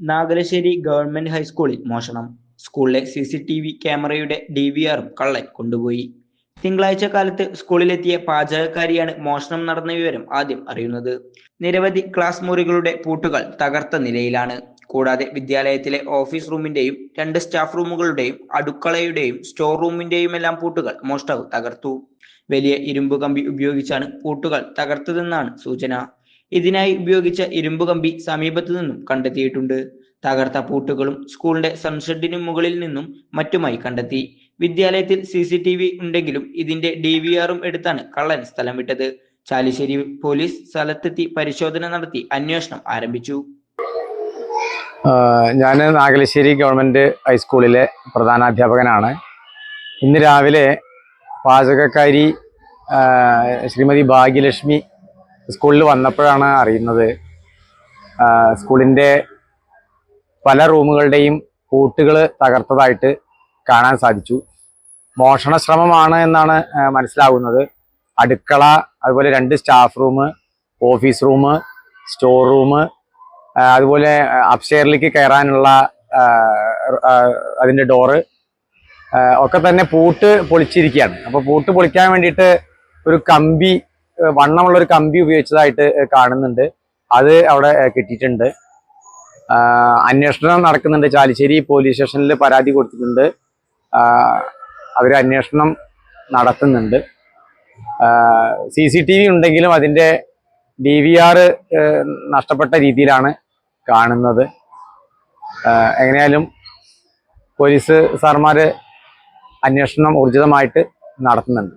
Nagalassery government ഹൈസ്കൂളിൽ മോഷണം. സ്കൂളിലെ സി സി ടി വി ക്യാമറയുടെ ഡി വി ആറും കള്ളൻ കൊണ്ടുപോയി. തിങ്കളാഴ്ച കാലത്ത് സ്കൂളിലെത്തിയ പാചകക്കാരിയാണ് മോഷണം നടന്ന വിവരം ആദ്യം അറിയുന്നത്. നിരവധി ക്ലാസ് മുറികളുടെ പൂട്ടുകൾ തകർത്ത നിലയിലാണ്. കൂടാതെ വിദ്യാലയത്തിലെ ഓഫീസ് റൂമിന്റെയും രണ്ട് സ്റ്റാഫ് റൂമുകളുടെയും അടുക്കളയുടെയും സ്റ്റോർ റൂമിന്റെയുമെല്ലാം പൂട്ടുകൾ മോഷ്ടാവ് തകർത്തു. വലിയ ഇരുമ്പ് കമ്പി ഉപയോഗിച്ചാണ് പൂട്ടുകൾ തകർത്തതെന്നാണ് സൂചന. ഇതിനായി ഉപയോഗിച്ച ഇരുമ്പ് കമ്പി സമീപത്തു നിന്നും കണ്ടെത്തിയിട്ടുണ്ട്. തകർത്ത പൂട്ടുകളും സ്കൂളിന്റെ സൺഷെഡിനു മുകളിൽ നിന്നും മറ്റുമായി കണ്ടെത്തി. വിദ്യാലയത്തിൽ സി സി ടി വി ഉണ്ടെങ്കിലും ഇതിന്റെ ഡി വി ആറും എടുത്താണ് കള്ളൻ സ്ഥലം വിട്ടത് ചാലിശ്ശേരി പോലീസ് സ്ഥലത്തെത്തി പരിശോധന നടത്തി അന്വേഷണം ആരംഭിച്ചു. ഞാൻ നാഗലശ്ശേരി ഗവൺമെന്റ് ഹൈസ്കൂളിലെ പ്രധാനാധ്യാപകനാണ്. ഇന്ന് രാവിലെ പാചകക്കാരി ശ്രീമതി ഭാഗ്യലക്ഷ്മി സ്കൂളിൽ വന്നപ്പോഴാണ് അറിയുന്നത്. സ്കൂളിന്റെ പല റൂമുകളുടെയും പൂട്ടുകൾ തകർത്തതായിട്ട് കാണാൻ സാധിച്ചു. മോഷണ ശ്രമമാണ് എന്നാണ് മനസ്സിലാവുന്നത്. അടുക്കള അതുപോലെ രണ്ട് staff room office room store room അതുപോലെ അപ്സ്റ്റെയറിലേക്ക് കയറാനുള്ള അതിന്റെ ഡോറ് ഒക്കെ തന്നെ പൂട്ട് പൊളിച്ചിരിക്കുകയാണ്. അപ്പോൾ പൂട്ട് പൊളിക്കാൻ വേണ്ടിയിട്ട് ഒരു കമ്പി വണ്ണമുള്ള ഒരു കമ്പി ഉപയോഗിച്ചതായിട്ട് കാണുന്നുണ്ട്. അത് അവിടെ കിട്ടിയിട്ടുണ്ട്. അന്വേഷണം നടക്കുന്നുണ്ട്. ചാലിശ്ശേരി പോലീസ് സ്റ്റേഷനിൽ പരാതി കൊടുത്തിട്ടുണ്ട്. അവർ അന്വേഷണം നടത്തുന്നുണ്ട്. സി സി ടി വി ഉണ്ടെങ്കിലും അതിന്റെ ഡി വി ആർ നഷ്ടപ്പെട്ട രീതിയിലാണ് കാണുന്നത്. എങ്ങനെയാലും പോലീസ് സാർമാർ അന്വേഷണം ഊർജിതമായിട്ട് നടത്തുന്നുണ്ട്.